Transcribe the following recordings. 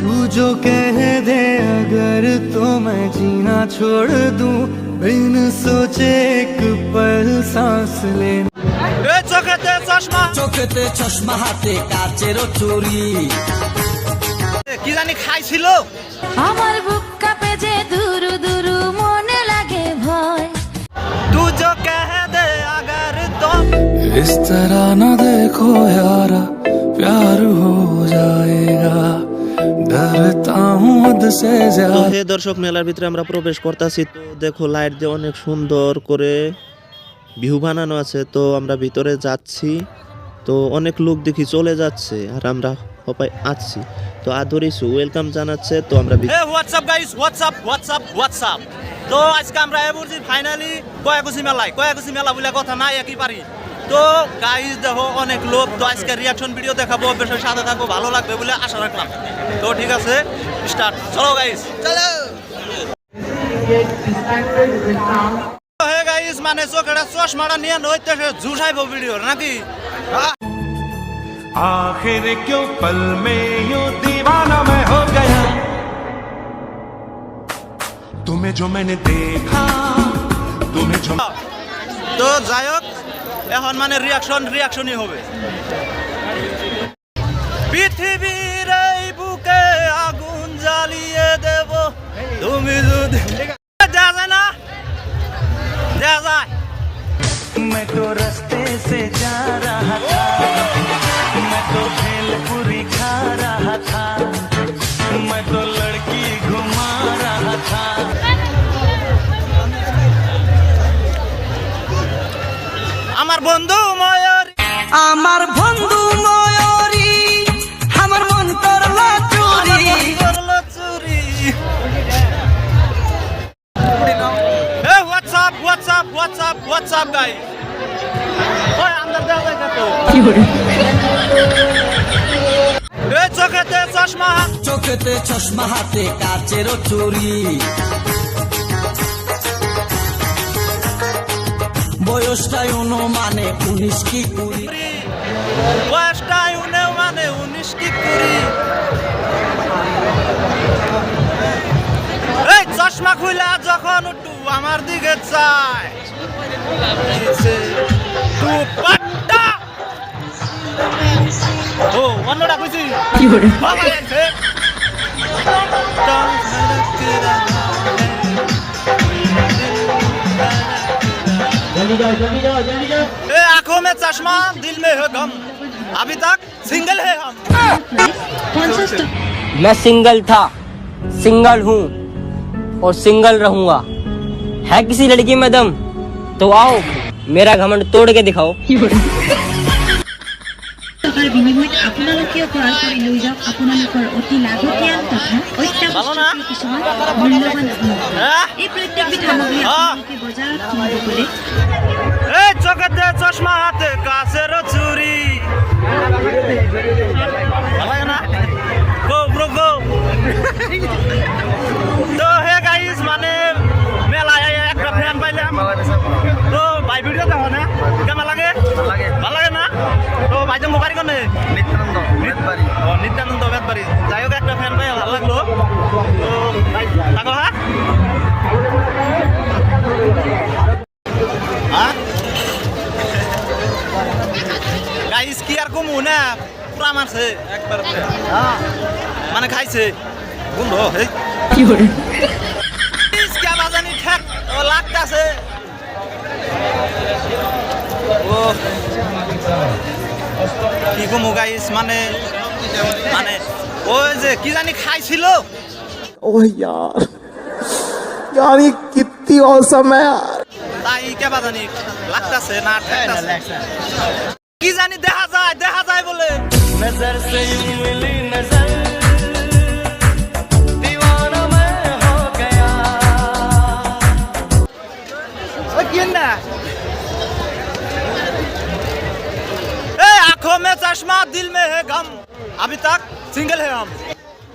तू जो कह दे अगर तो मैं जीना छोड़ दूं बिन सोचे एक पल सांस लेना এ চোখেতে চশমা চোখেতে চশমা হাতে কাচেরও চুরি কি জানি খাইছিল আমার বুক কাঁপে যে দুরু দুরু মনে লাগে ভয় তু जो कह दे अगर तो इस तरह न देखो यारा प्यार हो जाएगा হে দর্শক মেলার ভিতরে আমরা প্রবেশ করতেছি। তো দেখো লাইট দিয়ে অনেক সুন্দর করে ভিউ বানানো আছে। তো আমরা ভিতরে যাচ্ছি। তো অনেক লোক দেখি চলে যাচ্ছে আর আমরা সবাই আছি। তো আদরিসু ওয়েলকাম জানাচ্ছে। তো আমরা WhatsApp guys WhatsApp WhatsApp WhatsApp তো আজকে আমরা এবুরজি ফাইনালি কয়াকুশি মেলায়। কয়াকুশি মেলা বলে কথা নাই একই পারি তো গাইস দেখো অনেক লোক তো আজকে রিয়াকশন ভিডিও দেখাবো বেশ সাথে থাকবো ভালো লাগবে বলে আশা রাখলাম তো ঠিক আছে স্টার্ট চলো গাইস চলো হে গাইস মানে চোখেটা চশমাটা নিয়ে নইতেছে জুসাইবো ভিডিও নাকি आखिर क्यों पल में यूं दीवाना मैं हो गया तुम्हें जो मैंने देखा तुम्हें जो তো যাই হোক এখন মানে রিয়াকশন রিয়াকশনই হবে পৃথিবীর এই বুকে আগুন জ্বালিয়ে দেব তুমি যদি দেয়া যায় না দেয়া যায় मैं तो रास्ते से जा रहा था मैं तो भेलपुरी खा আমার বন্ধু ময়ূরী আমার মন করল চুরি চুরি ওই আন্দার দেওয়া যায় কত এ চোখেতে চশমা চোখেতে চশমা হাতে কাচেরও চুরি। বয়সটাই অনুমানে উনিশ কি বয়সটা উনে মানে উনিশ কি কুড়ি এই চশমা খুলা যখন টু আমার দিকে চায় টু পাট্টা ও অন্যটা কইছি কি করে জলদি যাও জলদি যাও জলদি যাও में चश्मा, दिल में है गम। अभी तक सिंगल है हम। मैं सिंगल था, सिंगल हूँ और सिंगल रहूँगा। है किसी लड़की में दम? तो आओ, मेरा घमंड तोड़ के दिखाओ। টকাৰ বিনিময়ত আপোনালোকেও ক্ৰয় কৰি লৈ যাওক আপোনালোকৰ অতি লাগতিয়াল তথা অত্যাৱশ্যকীয় কিছুমান মূল্যৱান? এই প্ৰত্যেকবিধ সামগ্ৰী। আপোনালোকে বজাৰত কিনিব গ'লে চশমা হাতে ভাই তো কোনে নিত্যানন্দ বেদবাড়ি ও নিত্যানন্দ বেদবাড়ি যাই হোক একটা ফ্যান পাই ভালো লাগল। তো থাকো হ্যাঁ গাইস কি আর কমু না? পুরা মারছে। একবার হ্যাঁ। মানে খাইছে। বন্ধ এই কি করে কে বাজানি ঠেক লাগতাছে। ও। কি কমু গাইস মানে মানে ওই যে কি জানি খাইছিল? ও ইয়ার জানি কিত্তি অসম। তাই কেবা জানি লাগতাছে না হ্যাঁ, কি জানি দেখা যায় দেখা যায় বলে। নজর সে মিলি নজর। आँखों में चश्मा दिल में है गम। अभी तक सिंगल है हम।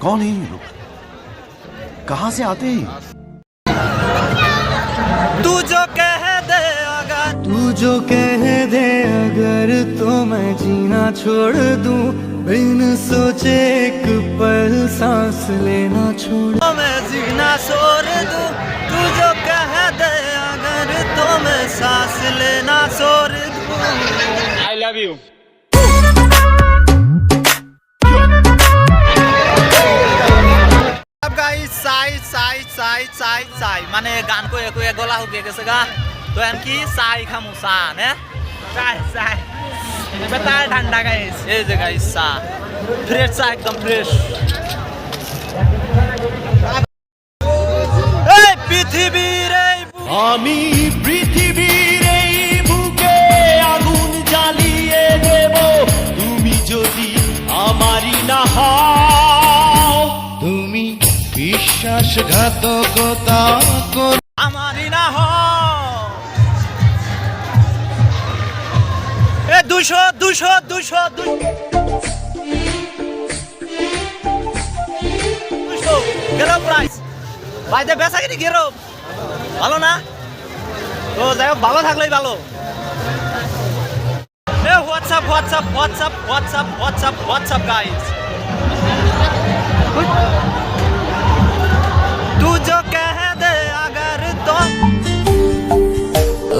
कौन है ये लोग? कहाँ से आते हैं? तू जो कह दे अगर। तू जो कह दे अगर तो मैं जीना छोड़ दूँ। बिन सोचे एक पल सांस लेना छोड़ तो मैं जीना छोड़ दूँ। तू जो कह दे अगर तो मैं सांस लेना छोड़ दूँ। आई लव यू চাই চাই চাই চাই চাই মানে গান কই কই গলা হুকে গেছে গা তো এন কি চাই খামু চা নে চাই চাই বেটা ঠান্ডা গাইস এই যে গাইস চা ফ্রেশ চা একদম ফ্রেশ এই পৃথিবীর এই আমি পৃথিবীর কর আমারই না এ দুশো দুশো দুশো দুশো গেরো প্রাইস ভাইতে বেচা কিনি গেরো ভালো না? তো যাই হোক, ভালো থাকলেই ভালো। এ WhatsApp WhatsApp WhatsApp WhatsApp WhatsApp WhatsApp guys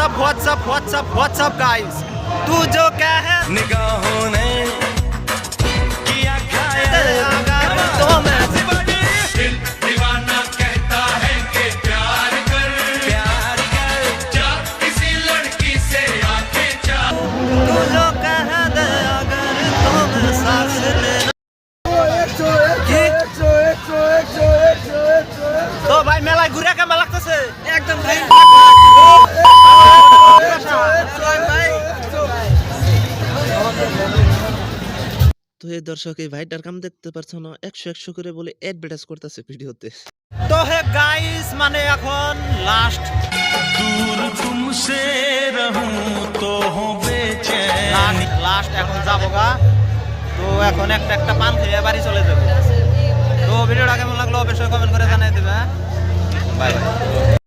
WhatsApp WhatsApp WhatsApp WhatsApp guys तू जो क्या है। निगाहों ने দর্শক এই ভাইটার কাম দেখতে পারছ না একশো একশো করে বলে অ্যাডভার্টাইজ করতেছে ভিডিওতে। তো হে গাইস মানে এখন লাস্ট দূর তুমসে রহুম তো হো বেচেন লাস্ট এখন যাব গা। তো এখন একটা একটা পান খেয়ে বাড়ি চলে যাব। তো ভিডিওটা কেমন লাগল অবশ্যই কমেন্ট করে জানাই দেবে বাই বাই